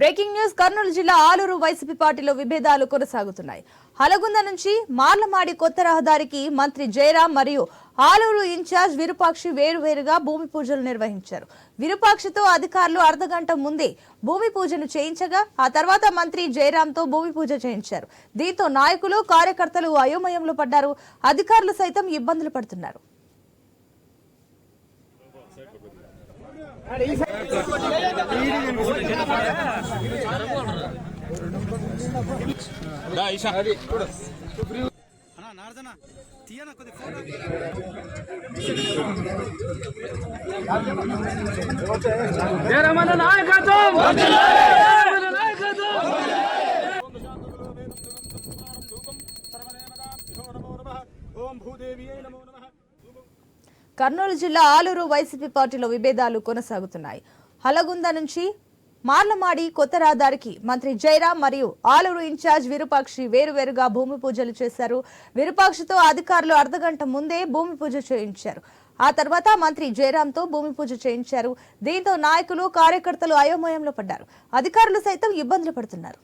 Breaking news Kurnool జిల్లా Aluru YCP పార్టీలో విభేదాలు కొనసాగుతున్నాయి. హలగుంద నుంచి మార్లమాడి కొత్త రహదారికి మంత్రి జయరాం మరియు ఆలూరు ఇన్ఛార్జ్ విరూపాక్షి వేరువేరుగా భూమి పూజలు నిర్వహించారు. విరూపాక్షితో అధికారులు అర్ధగంట ముందే భూమి పూజను చేయించగా ఆ తర్వాత మంత్రి జయరాంతో భూమి పూజ చేయించారు. దీంతో నాయకులు కార్యకర్తలు అయోమయంలో పడ్డారు. అధికారులు సైతం ఇబ్బందులు పడుతున్నారు. నారదన తీయన కొద్ది ఫోటో నాయకత్వం ఓం భూదేవి నమో నమ కర్నూలు జిల్లా ఆలూరు వైసీపీ పార్టీలో విభేదాలు కొనసాగుతున్నాయి. హలగుంద నుంచి మార్లమాడి కొత్త రహదారికి మంత్రి జయరాం మరియు ఆలూరు ఇన్ఛార్జ్ విరూపాక్షి వేరువేరుగా భూమి పూజలు చేశారు. విరూపాక్షితో అధికారులు అర్ధగంట ముందే భూమి పూజ చేయించారు. ఆ తర్వాత మంత్రి జయరాంతో భూమి పూజ చేయించారు. దీంతో నాయకులు కార్యకర్తలు అయోమయంలో పడ్డారు. అధికారులు సైతం ఇబ్బందులు పడుతున్నారు.